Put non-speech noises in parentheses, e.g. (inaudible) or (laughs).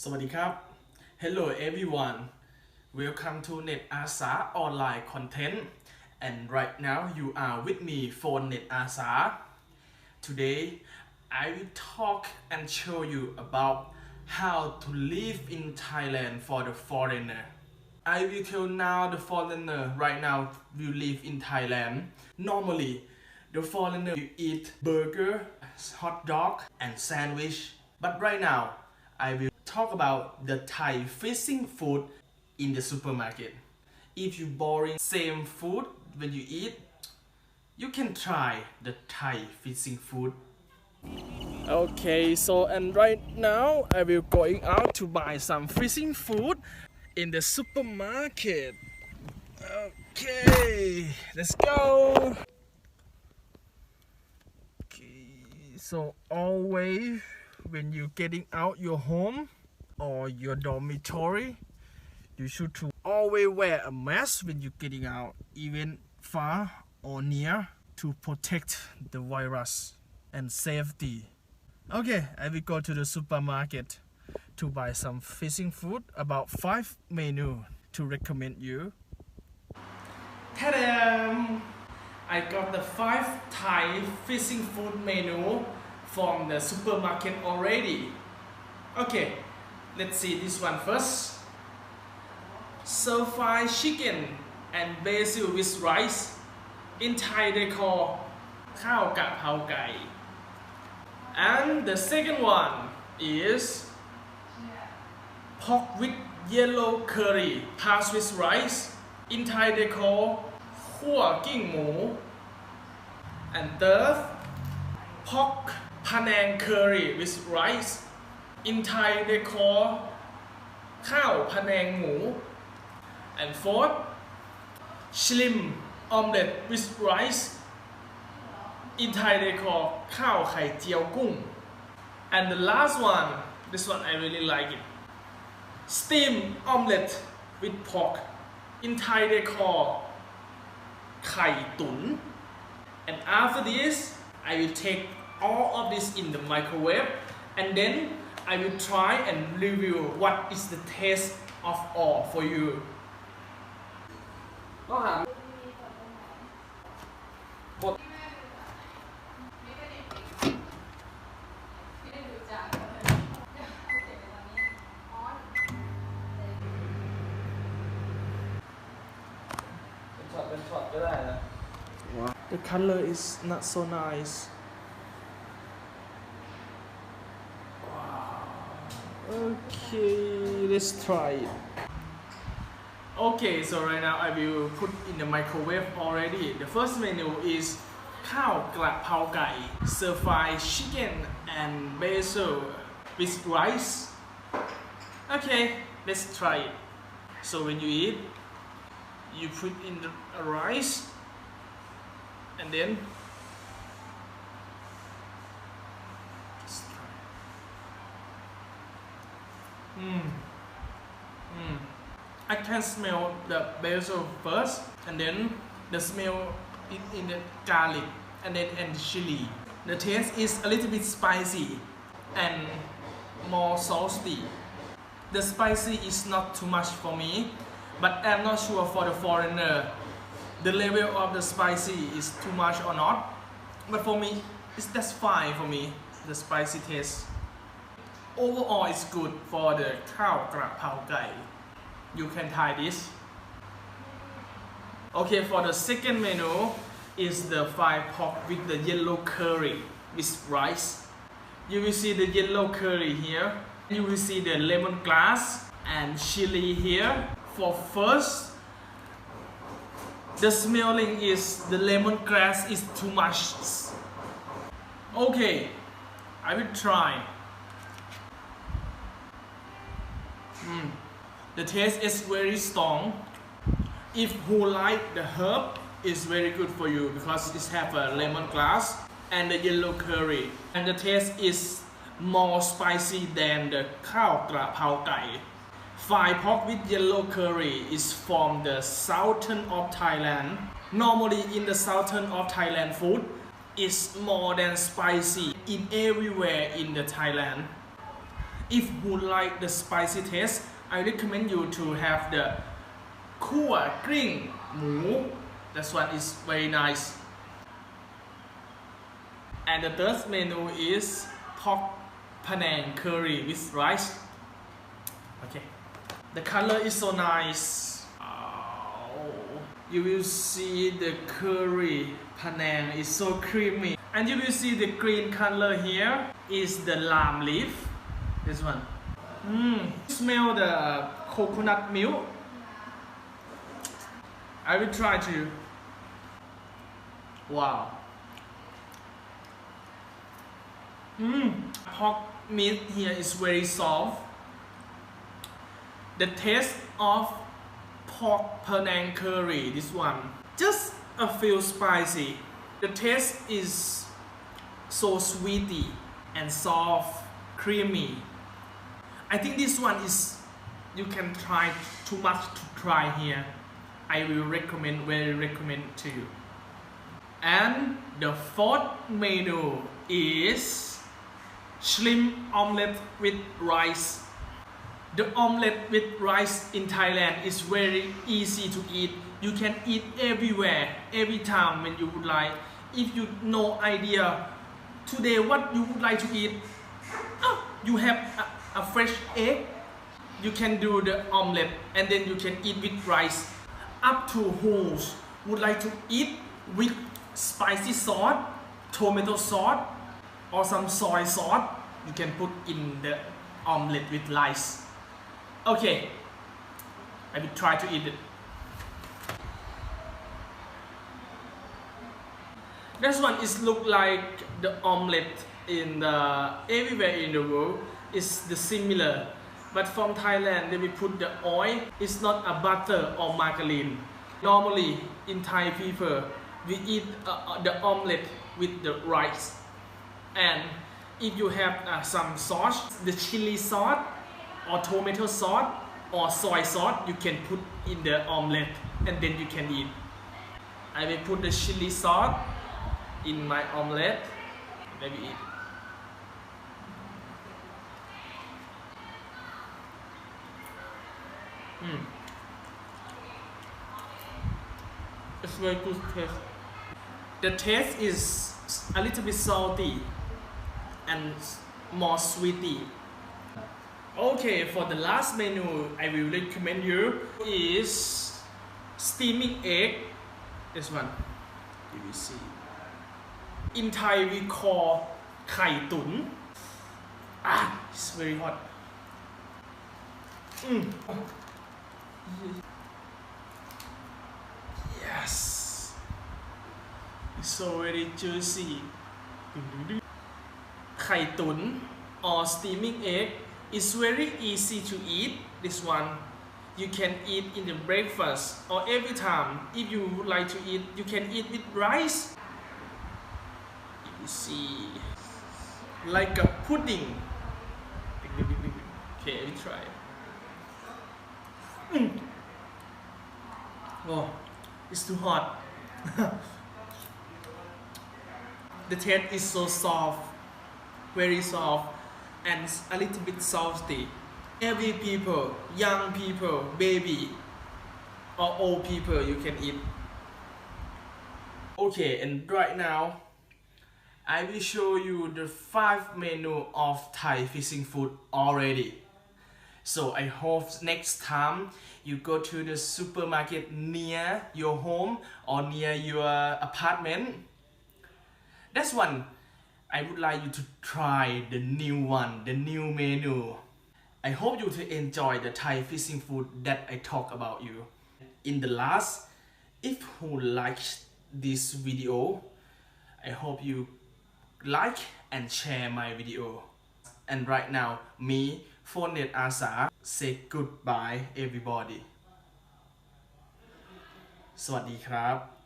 สวัสดีครับ Hello everyone Welcome to Net Asa online content and right now you are with me for Net Asa Today I will talk and show you about how to live in Thailand for the foreigner I will tell now the foreigner right now will live in Thailand normally the foreigner will eat burger hot dog and sandwich but right now I will talk about the Thai fishing food in the supermarket. If you boring same food when you eat, you can try the Thai fishing food. Okay, so and right now I will going out to buy some fishing food in the supermarket. Okay, let's go. Okay, so always when you getting out your home or your dormitory you should to always wear a mask when you're getting out even far or near to protect the virus and safety okay i will go to the supermarket to buy some fishing food about five menu to recommend you Ta-da! I got the five Thai fishing food menu from the supermarket already. Okay, Let's see this one first. So chicken and basil with rice. In Thai they call khao kap hao gai. And the second one is pork with yellow curry passed with rice. In Thai they call khua king mu. And third, pork panang curry with rice in Thai they call khao panang mu and fourth slim omelette with rice in Thai they call khao khai jiao gung and the last one this one I really like it. Steam omelette with pork in Thai they call khai tun. And after this I will take all of this in the microwave and then I will try and review what is the taste of all for you ต้องหาบท เป็นช็อต เป็นช็อตก็ได้นะ The color is not so nice Okay, let's try it. Okay, so right now I will put in the microwave already. The first menu is Khao Gla Pao gai, stir fried chicken and basil with rice. Okay, let's try it. So when you eat, you put in the rice and then can smell the basil first and then the smell in, in the garlic and then and the chili. The taste is a little bit spicy and more salty. The spicy is not too much for me, but I'm not sure for the foreigner the level of the spicy is too much or not. But for me, it's, that's fine for me, the spicy taste. Overall, it's good for the cow grab pao gai you can try this. Okay for the second menu is the fried pork with the yellow curry with rice. You will see the yellow curry here. You will see the lemongrass and chili here. For first the smelling is the lemongrass is too much. Okay I will try. Mm. The taste is very strong. If who like the herb, it's very good for you because it have a lemon grass and the yellow curry. And the taste is more spicy than the khao krapao gai. Fried pork with yellow curry is from the southern of Thailand. Normally in the southern of Thailand food, is more than spicy in everywhere in the Thailand. If you like the spicy taste, I recommend you to have the Kua Kring Mu. This one is very nice. And the third menu is pork panang curry with rice. Okay. The color is so nice. You will see the curry panang is so creamy. And you will see the green color here is the lime leaf. This one mm, smell the coconut milk. I will try to. Wow. Mm, pork meat here is very soft. The taste of pork Penang curry this one. Just a few spicy. The taste is so sweety and soft creamy I think this one is you can try too much to try here I will recommend very recommend to you and the fourth menu is shrimp omelette with rice the omelette with rice in Thailand is very easy to eat. You can eat everywhere, every time when you would like. If you no idea today what you would like to eat, oh, you have ah, a, fresh egg. You can do the omelette and then you can eat with rice. Up to who would like to eat with spicy sauce, tomato sauce, or some soy sauce. You can put in the omelette with rice. Okay, I will try to eat it. This one is look like the omelette in the everywhere in the world is the similar, but from Thailand they will put the oil. It's not a butter or margarine. Normally in Thai people we eat uh, uh, the omelette with the rice, and if you have uh, some sauce, the chili sauce or tomato sauce or soy sauce you can put in the omelette and then you can eat. I will put the chili sauce in my omelette. Maybe eat. Mm. It's very good taste. The taste is a little bit salty and more sweety. Okay, for the last menu I will recommend you is steaming egg. This one. You will see. In Thai we call kai tun. Ah, it's very hot. Mm. Yes. It's so very juicy. ไข่ตุ๋น or steaming egg is very easy to eat this one you can eat in the breakfast or every time if you would like to eat you can eat with rice you see like a pudding okay let me try Mm. oh it's too hot (laughs) the taste is so soft very soft and a little bit salty. Every people, young people, baby, or old people, you can eat. Okay, and right now, I will show you the five menu of Thai fishing food already. So I hope next time you go to the supermarket near your home or near your apartment. That's one I would like you to try the new one, the new menu. I hope you to enjoy the Thai fishing food that I talk about you. In the last, if you like this video, I hope you like and share my video. And right now, me, Phonet Asa, say goodbye everybody. สวัสดีครับ